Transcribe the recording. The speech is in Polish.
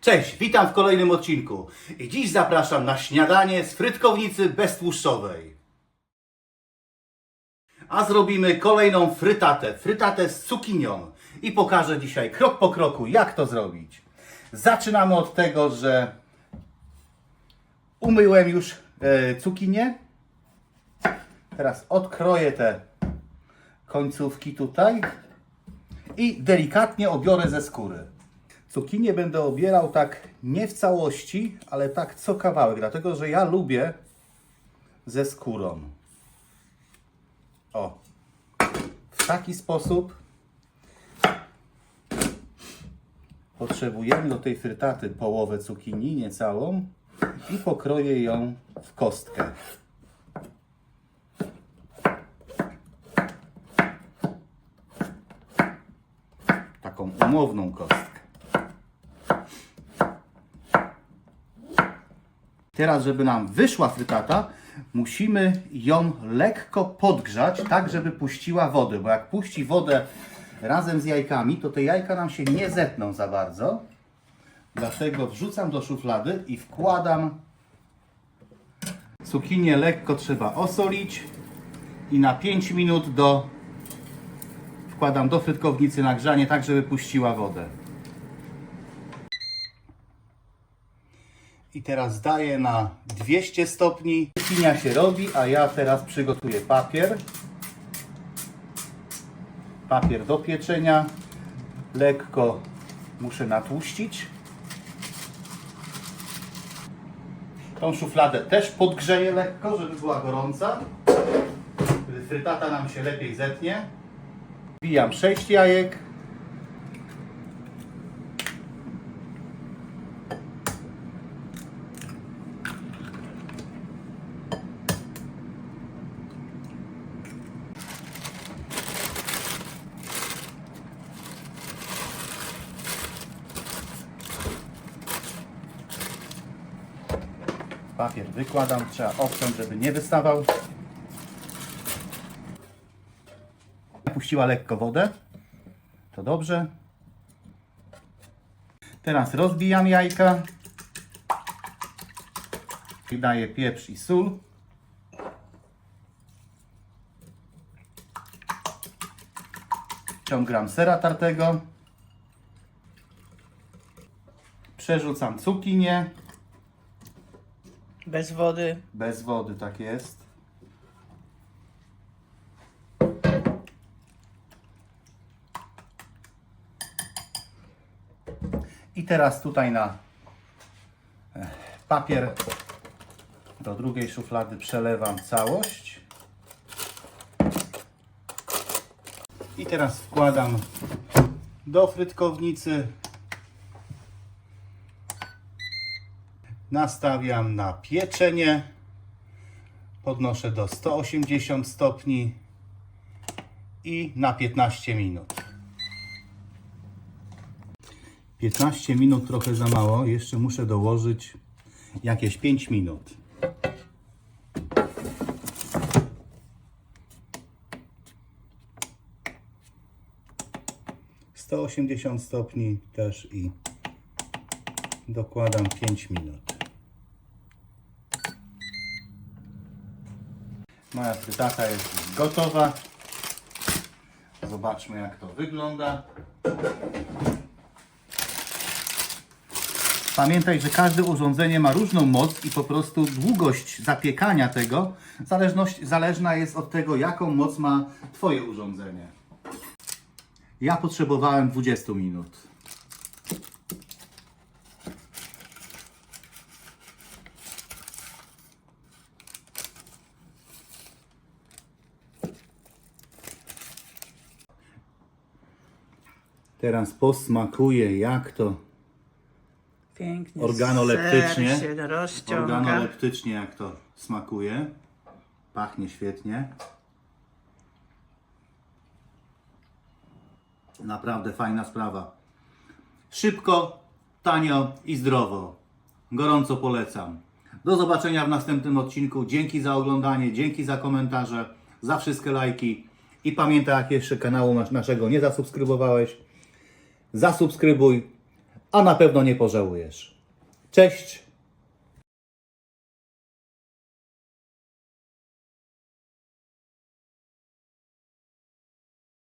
Cześć, witam w kolejnym odcinku. I dziś zapraszam na śniadanie z frytkownicy beztłuszczowej. A zrobimy kolejną frytatę, frytatę z cukinią. I pokażę dzisiaj krok po kroku, jak to zrobić. Zaczynamy od tego, że umyłem już e, cukinię. Teraz odkroję te końcówki tutaj i delikatnie obiorę ze skóry. Cukinię będę obierał tak nie w całości, ale tak co kawałek, dlatego że ja lubię ze skórą. O, w taki sposób potrzebujemy do tej frytaty połowę cukinii, nie całą, i pokroję ją w kostkę. Taką umowną kostkę. Teraz, żeby nam wyszła frytata, musimy ją lekko podgrzać, tak żeby puściła wodę, bo jak puści wodę razem z jajkami, to te jajka nam się nie zetną za bardzo. Dlatego wrzucam do szuflady i wkładam cukinię lekko trzeba osolić i na 5 minut do wkładam do frytkownicy na grzanie, tak żeby puściła wodę. I teraz daję na 200 stopni. Cukinia się robi, a ja teraz przygotuję papier. Papier do pieczenia. Lekko muszę natłuścić. Tą szufladę też podgrzeję lekko, żeby była gorąca. Wtedy frytata nam się lepiej zetnie. Wbijam 6 jajek. Papier wykładam, trzeba obciąć, żeby nie wystawał. Puściła lekko wodę. To dobrze. Teraz rozbijam jajka. Daję pieprz i sól. Ciągram sera tartego. Przerzucam cukinię. Bez wody. Bez wody, tak jest. I teraz tutaj na e, papier do drugiej szuflady przelewam całość. I teraz wkładam do frytkownicy. Nastawiam na pieczenie. Podnoszę do 180 stopni i na 15 minut. 15 minut trochę za mało, jeszcze muszę dołożyć jakieś 5 minut. Sto osiemdziesiąt stopni też i dokładam 5 minut. Moja frytata jest gotowa. Zobaczmy jak to wygląda. Pamiętaj, że każde urządzenie ma różną moc i po prostu długość zapiekania tego zależność, zależna jest od tego, jaką moc ma Twoje urządzenie. Ja potrzebowałem 20 minut. Teraz posmakuję, jak to Pięknie. Organoleptycznie. Ser się rozciąga. organoleptycznie, jak to smakuje. Pachnie świetnie. Naprawdę fajna sprawa. Szybko, tanio i zdrowo. Gorąco polecam. Do zobaczenia w następnym odcinku. Dzięki za oglądanie, dzięki za komentarze, za wszystkie lajki. I pamiętaj, jak jeszcze kanału nas- naszego nie zasubskrybowałeś, zasubskrybuj a na pewno nie pożałujesz. Cześć!